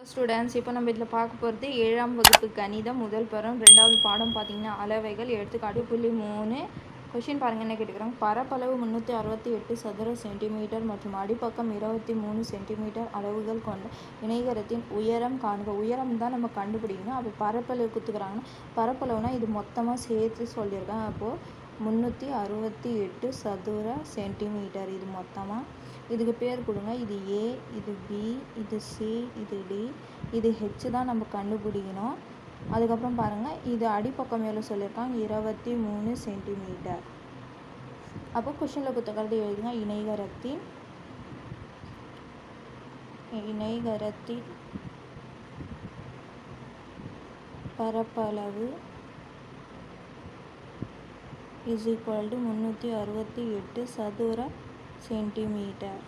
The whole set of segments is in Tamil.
ஸ்டூடெண்ட்ஸ் இப்போ நம்ம இதில் பார்க்க போகிறது ஏழாம் வகுப்பு கணிதம் முதல் பருவம் ரெண்டாவது பாடம் பார்த்தீங்கன்னா அளவைகள் எடுத்துக்காட்டு புள்ளி மூணு. கொஷின் பாருங்க என்ன கேட்டுக்கிறாங்க? பரப்பளவு முந்நூற்றி அறுபத்தி எட்டு சதுர சென்டிமீட்டர் மற்றும் அடிப்பக்கம் இருபத்தி மூணு சென்டிமீட்டர் அளவுகள் கொண்ட இணைகரத்தின் உயரம் காண்க உயரம் தான் நம்ம கண்டுபிடிக்கணும். அப்போ பரப்பளவு குத்துக்கிறாங்கன்னா பரப்பளவுனா இது மொத்தமாக சேர்த்து சொல்லியிருக்கேன் அப்போது முந்நூற்றி அறுபத்தி எட்டு சதுர சென்டிமீட்டர். இது மொத்தமாக இதுக்கு பேர் கொடுங்க. இது ஏ இது பி இது சி இது டி இது ஹெச் தான் நம்ம கண்டுபிடிக்கணும். அதுக்கப்புறம் பாருங்கள் இது அடிப்பக்கம் மேலே சொல்லியிருக்காங்க? இருபத்தி மூணு சென்டிமீட்டர். அப்போ கொஷனில் கொடுத்துக்கிறது எழுதுங்க. இணைகரத்தின் இணைகரத்தின் பரப்பளவு இஸ் ஈக்குவல் டு முந்நூற்றி அறுபத்தி எட்டு சதுர சென்டிமீட்டர்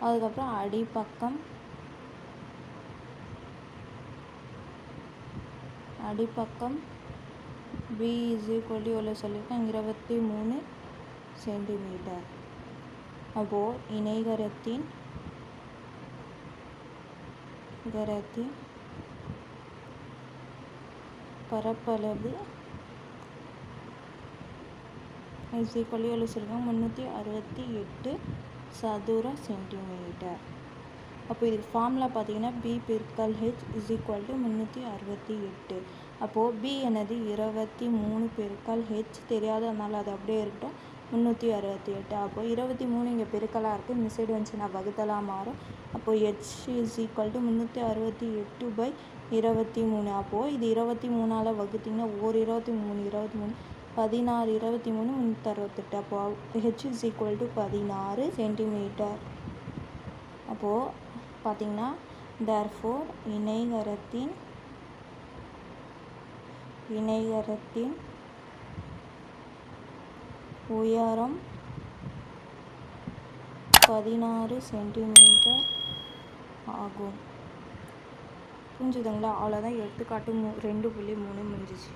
அதுக்கப்புறம் அடிப்பக்கம் அடிப்பக்கம் பி இஸ் ஈக்குவல் டு எவ்வளோ சொல்லியிருக்கேன்? இருபத்தி மூணு சென்டிமீட்டர் அப்போது இணைகரத்தின் கரத்தின் பரப்பளவு இஸ் ஈக்குவல் எவ்வளோ முந்நூற்றி அறுபத்தி எட்டு சதுர சென்டிமீட்டர் அப்போ இதுக்கு ஃபார்முலா பார்த்தீங்கன்னா பி பெருக்கல் ஹெச் இஸ் ஈக்குவல் டு முந்நூற்றி அறுபத்தி எட்டு. அப்போது பி என்னது? இருபத்தி மூணு பெருக்கல் ஹெச் தெரியாததுனால அது அப்படியே இருக்கட்டும். முந்நூற்றி அறுபத்தி எட்டு. அப்போது இருபத்தி மூணு இங்கே பெருக்கலாக இருக்குது இந்த சைடு வந்துச்சுன்னா வகுத்தலாக மாறும். அப்போது ஹெச் இஸ் ஈக்குவல் டு முந்நூற்றி அறுபத்தி எட்டு பை இருபத்தி மூணு. அப்போது இது இருபத்தி மூணால் வகுத்திங்கன்னா ஒரு இருபத்தி மூணு இருபத்தி மூணு. பதினாறு இருபத்தி மூணு முந்நூற்றி அறுபத்தெட்டு அப்போது ஹெச் இஸ் ஈக்குவல் டு பதினாறு சென்டிமீட்டர் அப்போது பார்த்திங்கன்னா தர்ஃபோர் இணைகரத்தின் இணைகரத்தின் உயரம் பதினாறு சென்டிமீட்டர் ஆகும். புரிஞ்சுதுங்களா? அவ்வளோதான் எடுத்துக்காட்டு மூ ரெண்டு புள்ளி மூணு முடிஞ்சிச்சு.